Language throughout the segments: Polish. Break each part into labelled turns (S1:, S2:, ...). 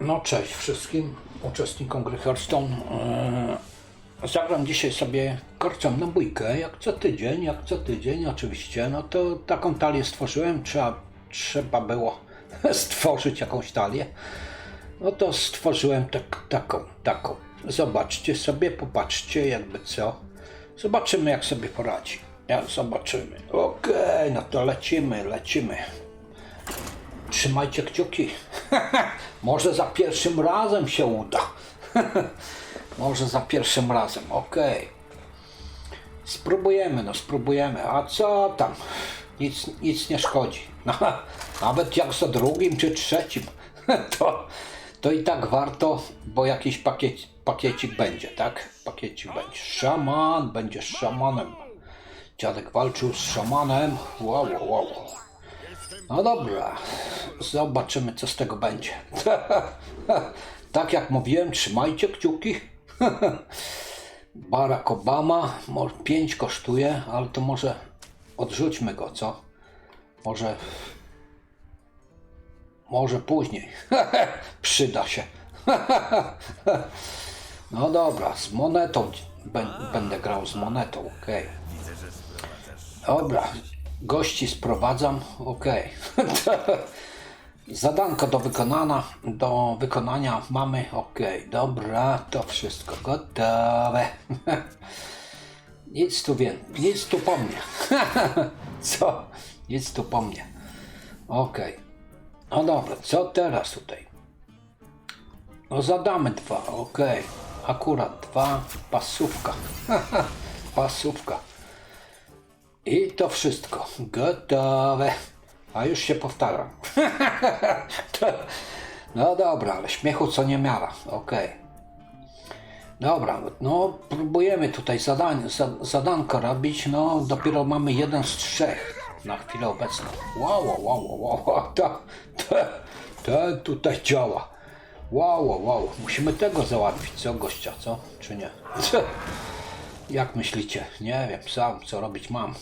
S1: No cześć wszystkim uczestnikom gry Hearthstone. Eee, Zagram dzisiaj sobie korcem na bójkę, jak co tydzień, jak co tydzień oczywiście. No to taką talię stworzyłem, trzeba, trzeba było stworzyć jakąś talię. No to stworzyłem tak, taką, taką. Zobaczcie sobie, popatrzcie jakby co. Zobaczymy jak sobie poradzi. Ja, zobaczymy. Okej, no to lecimy, lecimy. Trzymajcie kciuki. Może za pierwszym razem się uda. Może za pierwszym razem, okej. Spróbujemy, no spróbujemy. A co tam? Nic, nic nie szkodzi. Nawet jak za drugim czy trzecim, to, to i tak warto, bo jakiś pakiet, pakiecik będzie, tak? Pakiecik będzie. Szaman, będzie szamanem. Dziadek walczył z szamanem. Wow, wow, wow. No dobra, zobaczymy co z tego będzie. tak jak mówiłem, trzymajcie kciuki. Barack Obama, 5 kosztuje, ale to może odrzućmy go, co? Może, może później. Przyda się. no dobra, z monetą bę- będę grał z monetą, okej. Dobra, gości sprowadzam, okej. Zadanko do wykonania, do wykonania mamy, okej, dobra, to wszystko gotowe. nic tu wiem, nic tu po mnie. Co? Nic tu po mnie. Okej. No dobra, co teraz tutaj? No zadamy dwa, okej. Akurat dwa, pasówka. pasówka. I to wszystko. Gotowe. A już się powtarzam. no dobra, ale śmiechu co nie miara. Okej. Dobra, no próbujemy tutaj zadań, za, zadanko robić. No dopiero mamy jeden z trzech na chwilę obecną. Wow, wow, wow, wow, wow. To, to, to tutaj działa. Wow, wow, wow. Musimy tego załatwić, co gościa, co? Czy nie? Jak myślicie? Nie wiem, sam co robić mam.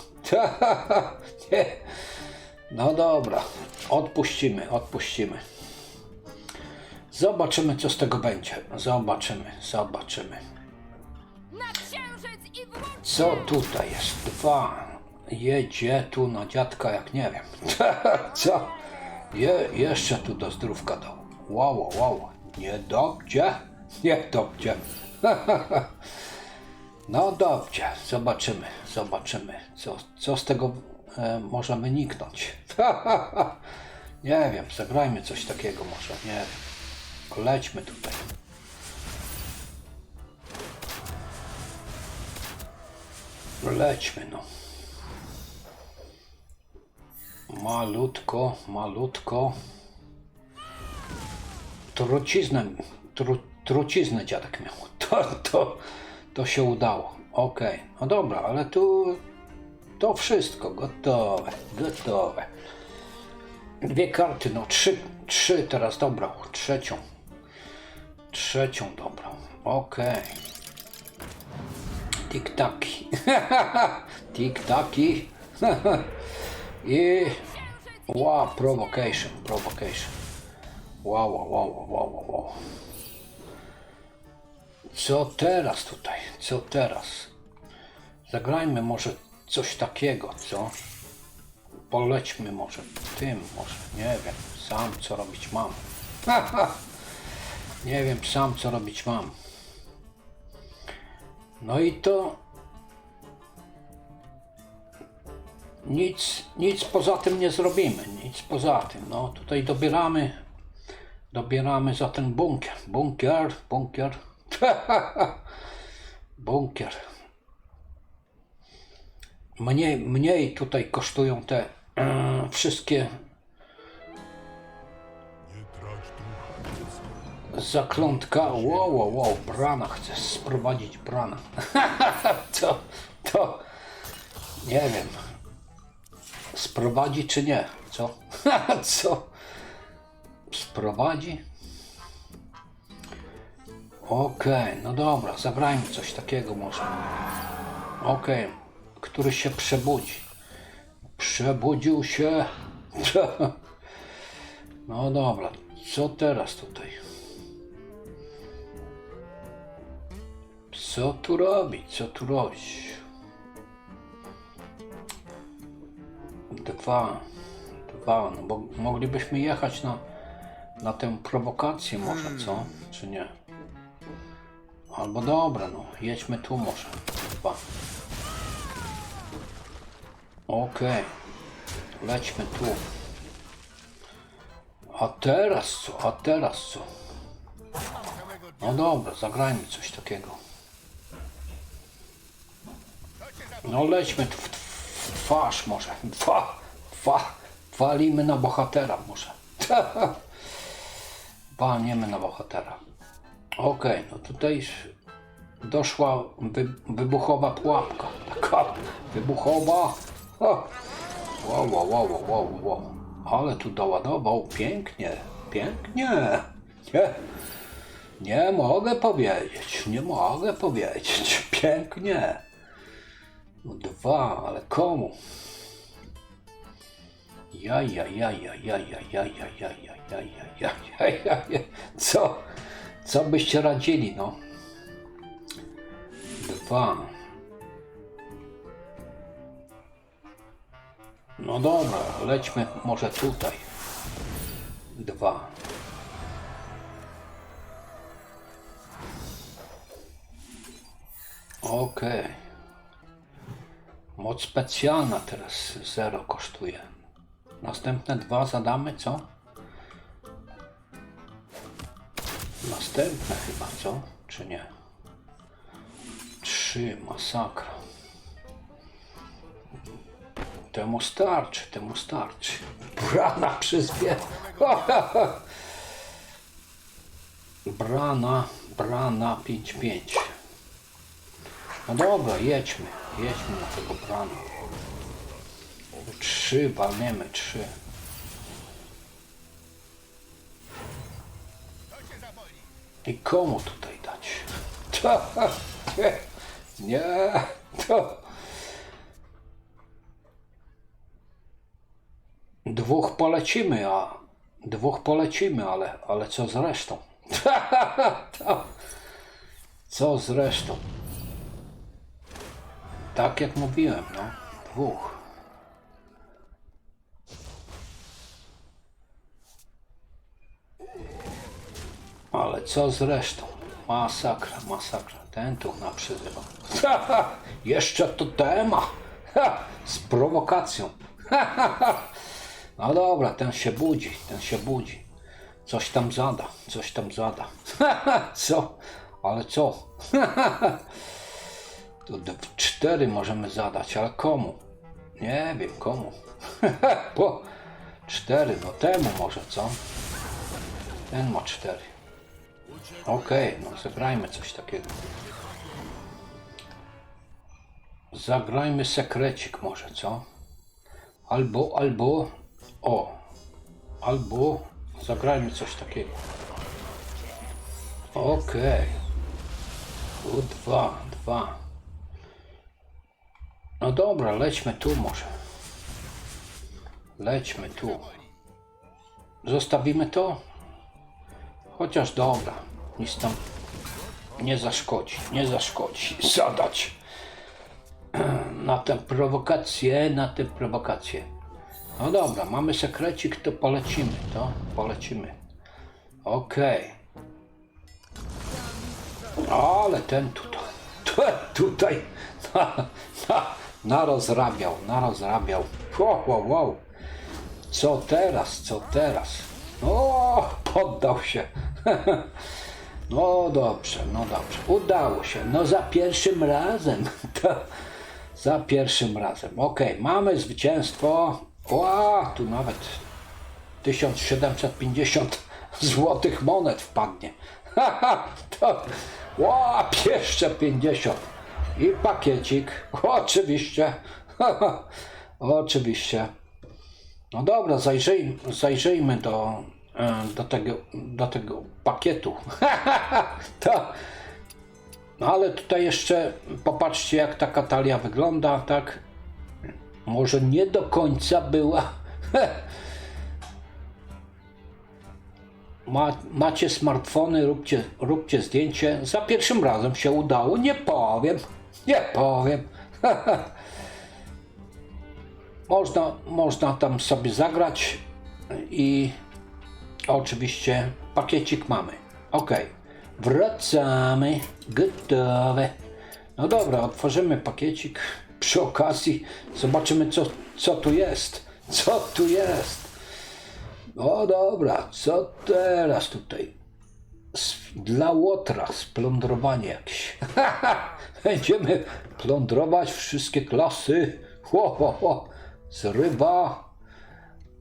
S1: Nie. No dobra, odpuścimy, odpuścimy. Zobaczymy, co z tego będzie. Zobaczymy, zobaczymy. Co tutaj jest? Dwa. Jedzie tu na dziadka, jak nie wiem. Co? Je, jeszcze tu do zdrówka dał. Wow, wow, wow. Nie dobrze? Nie dobrze. No dobrze, zobaczymy, zobaczymy, co, co z tego e, może wyniknąć. nie wiem, zagrajmy coś takiego może, nie wiem. Lećmy tutaj. Lećmy no. Malutko, malutko. Truciznę, tru, truciznę dziadek miał. To, to, to się udało. Okej, no dobra, ale tu to wszystko gotowe, gotowe. Dwie karty, no trzy, trzy teraz dobrał, trzecią. Trzecią dobrą, okej. Tik-taki. Tik-taki. I... Wow, provocation, provocation. Wow, wow, wow, wow, wow. Co teraz tutaj? Co teraz? Zagrajmy może coś takiego, co? Polećmy może tym, może, nie wiem, sam co robić mam. nie wiem sam co robić mam. No i to nic, nic poza tym nie zrobimy, nic poza tym. No tutaj dobieramy, dobieramy za ten bunkier, bunkier, bunkier, bunkier. Mniej, mniej tutaj kosztują te e, wszystkie zaklątka. Wow, wow, wow, brana, chcę sprowadzić brana. to, to, nie wiem, sprowadzi czy nie, co? co? Sprowadzi? Okej, okay, no dobra, zabrajmy coś takiego może. Okej, okay. który się przebudzi. Przebudził się. No dobra, co teraz tutaj? Co tu robić? Co tu robić? Dwa. Dwa, no bo moglibyśmy jechać na, na tę prowokację może, co? Czy nie? Albo dobra, no. Jedźmy tu może. Dwa. Okej. Lećmy tu. A teraz co? A teraz co? No dobra, zagrajmy coś takiego. No lećmy w, w, twarz może. Fa, fa, walimy na bohatera może. Walniemy na bohatera. Okej, no tutaj doszła wy, wybuchowa pułapka. Taka wybuchowa. Ha. Wow, wow, wow, wow, wow. Ale tu doładował pięknie, pięknie. Nie, nie mogę powiedzieć, nie mogę powiedzieć. Pięknie. No Dwa, ale komu? Ja, ja, ja, ja, ja, ja, ja, ja, ja, ja, ja, ja, ja, ja, ja. Co? Co byście radzili, no? Dwa. No dobra, lećmy może tutaj. Dwa. Okej. Moc specjalna teraz zero kosztuje. Następne dwa zadamy, co? Następne chyba, co? Czy nie? Trzy, masakra. Temu starczy, temu starczy. Brana przyzwie. Brana, brana 5-5. No dobra, jedźmy. Jedźmy na tego brana. Trzy, walniemy, trzy. I komu tutaj dać? Nie, nie, to... Dwóch polecimy, a dwóch polecimy, ale, ale co z resztą? Co z resztą? Tak jak mówiłem, no. Dwóch. Ale co z resztą? Masakra, masakra. Ten tu na przyzywa. Jeszcze to tema. Ha, z prowokacją. No dobra, ten się budzi, ten się budzi. Coś tam zada, coś tam zada. Co? Ale co? To d- cztery możemy zadać, ale komu? Nie wiem komu. Bo cztery, no temu może, co? Ten ma cztery. Okej, no zagrajmy coś takiego. Zagrajmy sekrecik może, co? Albo, albo, o, albo zagrajmy coś takiego. Okej. Tu dwa, dwa. No dobra, lećmy tu może. Lećmy tu. Zostawimy to? Chociaż dobra, nic tam nie zaszkodzi, nie zaszkodzi zadać na tę prowokację, na tę prowokację. No dobra, mamy sekrecik, to polecimy, to polecimy. Okej. Ale ten tutaj, ten tutaj na, na, narozrabiał, narozrabiał. Wow, wow, wow. Co teraz, co teraz? O, poddał się. No dobrze, no dobrze. Udało się. No za pierwszym razem. Za pierwszym razem. Okej, mamy zwycięstwo. Ła, tu nawet 1750 złotych monet wpadnie. Haha, to łap jeszcze 50. I pakiecik. Oczywiście. Oczywiście. No dobra, zajrzyj, zajrzyjmy do, do, tego, do tego pakietu. to, no ale tutaj jeszcze popatrzcie, jak ta katalia wygląda, tak? Może nie do końca była. Ma, macie smartfony, róbcie, róbcie zdjęcie. Za pierwszym razem się udało. Nie powiem. Nie powiem. można, można tam sobie zagrać i oczywiście pakiecik mamy. Ok. Wracamy. Gotowe. No dobra, otworzymy pakiecik. Przy okazji zobaczymy co, co tu jest. Co tu jest. No dobra, co teraz tutaj? Dla Łotra splądrowanie jakieś. Będziemy plądrować wszystkie klasy. Ho, ho, ho. Zrywa.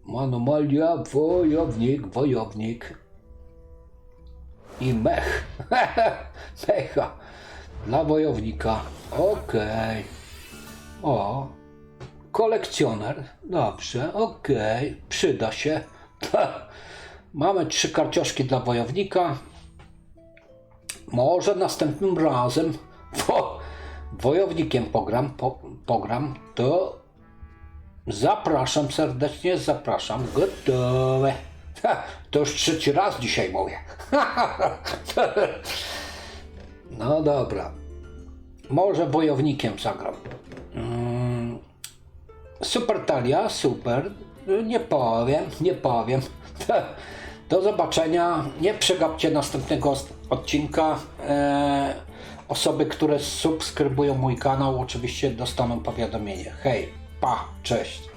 S1: Anomalia, wojownik, wojownik. I mech. Mecha. Dla wojownika. Okej. O. Kolekcjoner. Dobrze, okej. Przyda się. Mamy trzy karcioszki dla wojownika. Może następnym razem wo, wojownikiem pogram, po, pogram, to zapraszam serdecznie, zapraszam. Gotowe. Ha, to już trzeci raz dzisiaj mówię. No dobra. Może wojownikiem zagram. Mm, Super talia, super. Nie powiem, nie powiem. Do zobaczenia. Nie przegapcie następnego odcinka. E, osoby, które subskrybują mój kanał, oczywiście dostaną powiadomienie. Hej, pa, cześć.